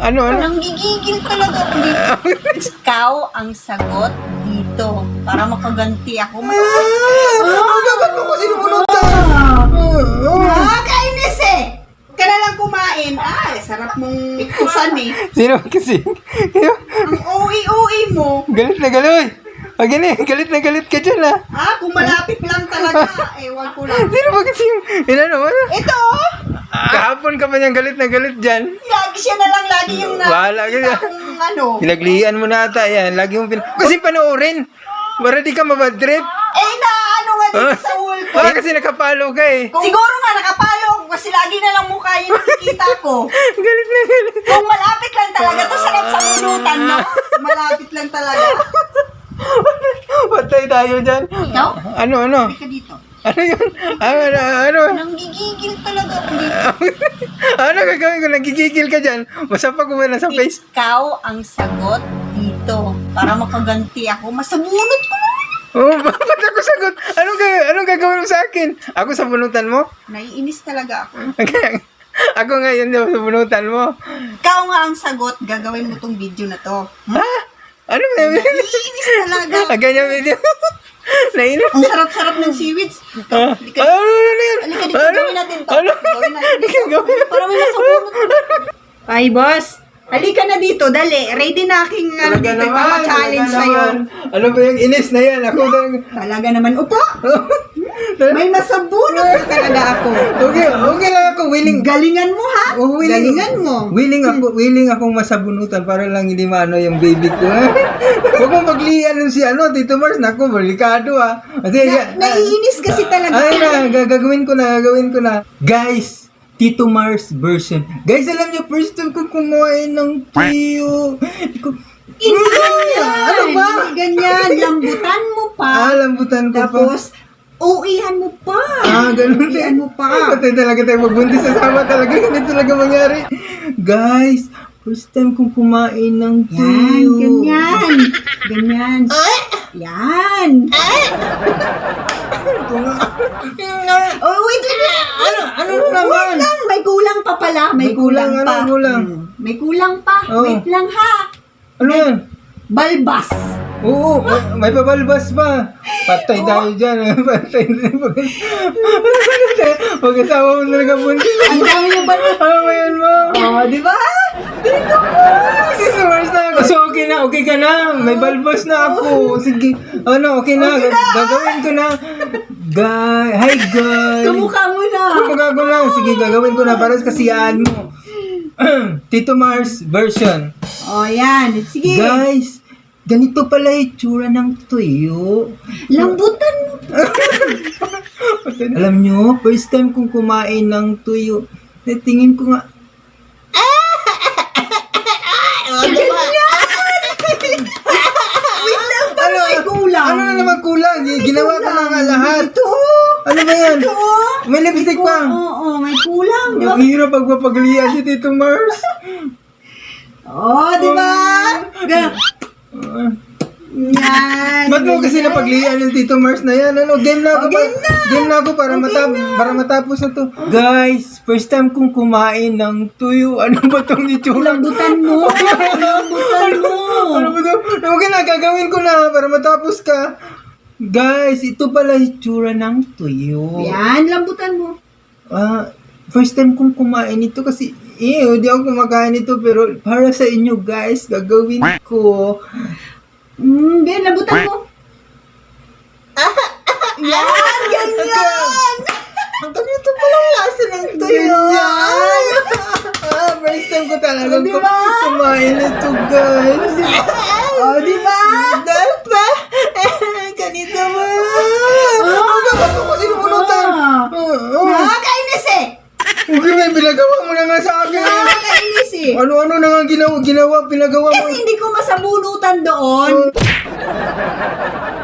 Ano, ano? Nanggigigil talaga ako dito. Ikaw ang sagot dito para makaganti ako. Ah, bakit mo ko sinumunutan? Nakakainis eh! Ka na lang kumain. Ay, sarap mong kusan eh. Sino kasi? Sino? Ang OE-OE mo. Galit na galit. Pag ini, galit na galit ka dyan ah. Ah, kung malapit lang talaga. Ewan ko lang. Sino ba kasi yung, inano mo? Ito oh! Kahapon ka pa niyang galit na galit dyan. Lagi siya na lang lagi yung na... Bahala ka. Kung ano. Pinaglihan mo na ata yan. Lagi mo pin... Kasi panoorin. Para di ka mabadrip. Eh, na ano nga dito sa wall ko. Kasi nakapalo ka eh. Kung, siguro nga nakapalo ako kasi lagi na lang mukha yung nakikita ko. galit na galit. Kung malapit lang talaga to sarap sa unutan, no? Malapit lang talaga. Patay tayo dyan. Ikaw? Ano, ano? Dito. Ano yun? Ano, ano, ano? Nanggigigil talaga ako dito. ano gagawin ko? Nagigigil ka dyan. Masapa ko na sa face? Ikaw ang sagot dito para makaganti ako. Masabunot ko naman. Oh, bakit ako sagot? Anong, ga- anong gagawin mo sa akin? Ako sa bunutan mo? Naiinis talaga ako. ako ngayon daw sa bunutan mo. Ikaw nga ang sagot, gagawin mo tong video na to. Ha? Ano ba yun? Naiinis talaga. Ganyan video. Nainis. Ang sarap-sarap ng seaweeds. Ah, Halika, ano, ano, ano yun? dito, Ano? gawin natin to. Ano? Gawin natin dito. Gawin. Para may nasabunot. Ay, boss. Halika na dito, dali. Ready na aking ano, Talaga dito, naman, challenge talaga sa'yo. naman. Ano ba yung inis na yan? Ako lang. Talaga naman. Upo! May masabunot na talaga ako. okay, okay lang. Willing. Galingan mo, ha? Oh, willing. Galingan mo. Willing ako, willing akong masabunutan para lang hindi maano yung baby ko. Huwag mong paglian nun si ano, Tito Mars. Naku, balikado ah. Kasi, Na, naiinis kasi talaga. Ay na, gagawin ko na, gagawin ko na. Guys, Tito Mars version. Guys, alam niyo, first time ko kumain ng tiyo. Ko, Hindi ganyan. Ano ba? Hindi ganyan. Lambutan mo pa. ah, lambutan ko pa. Tapos, uihan mo pa. Ah, ganun Uihan mo pa. Patay talaga tayo magbuntis sa sama talaga. Hindi talaga mangyari. Guys, first time kong kumain ng Yan, tiyo. ganyan. Ganyan. Yan. Oh, wait, wait, wait. Ano, ano Wait naman? lang, may kulang pa pala. May, May kulang, kulang, ano, pa. kulang? Hmm, May kulang pa. Oo. Wait lang ha. Ano yan? Balbas. Oo, may, may pabalbas pa. Patay tayo dyan. Patay din. Pag-asawa mo talaga buntis. Ang dami yung balbas. Ano ba yan, ma'am? Oh, di ba? Dito po. Kasi worst na ako. So, okay na, okay ka na. May balbas na ako. Sige. Ano, okay na. Gagawin ko na. Guy, hi guys. Kamukha mo na. Kumbaga ko lang. Sige, gagawin ko na para sa kasiyahan mo. Tito Mars version. Oh, yan. Sige. Guys, ganito pala itsura ng tuyo. Lambutan mo. Alam nyo, first time kong kumain ng tuyo. Tingin ko nga, Wait lang, ano, may kulang. ano na naman kulang? Gi- Ginawa ko na nga lahat. Ito. Ano ba yan? Ito. May lipstick Oo, pa. oo, may kulang. Di ba? Ang hirap pagpapaglian si Tito Mars. Oh, di ba? Ga- Ah. Yan. Ba't mo kasi napaglian yung Tito Mars na yan? Ano, game na ako. Oh, game na. Game na ako para, matap para matapos na to. Guys, first time kong kumain ng tuyo. Ano ba tong itsura? Lambutan mo. Lambutan mo. Ano ba to? Okay na, gagawin ko na para matapos ka. Guys, ito pala itsura ng tuyo. Yan, lambutan mo. Ah, first time kong kumain ito kasi eh, hindi ako kumakain ito pero para sa inyo guys, gagawin ko. Hmm, yan, lambutan mo. Yan, ganyan. Ang tagal ito pala yung lasa ng tuyo. ah, first time ko talaga Oh, di ba? kumain ito guys. Oh, di ba? Eh. Ano-ano na nga ginawa, ginawa, pinagawa mo. Kasi hindi ko masabunutan doon.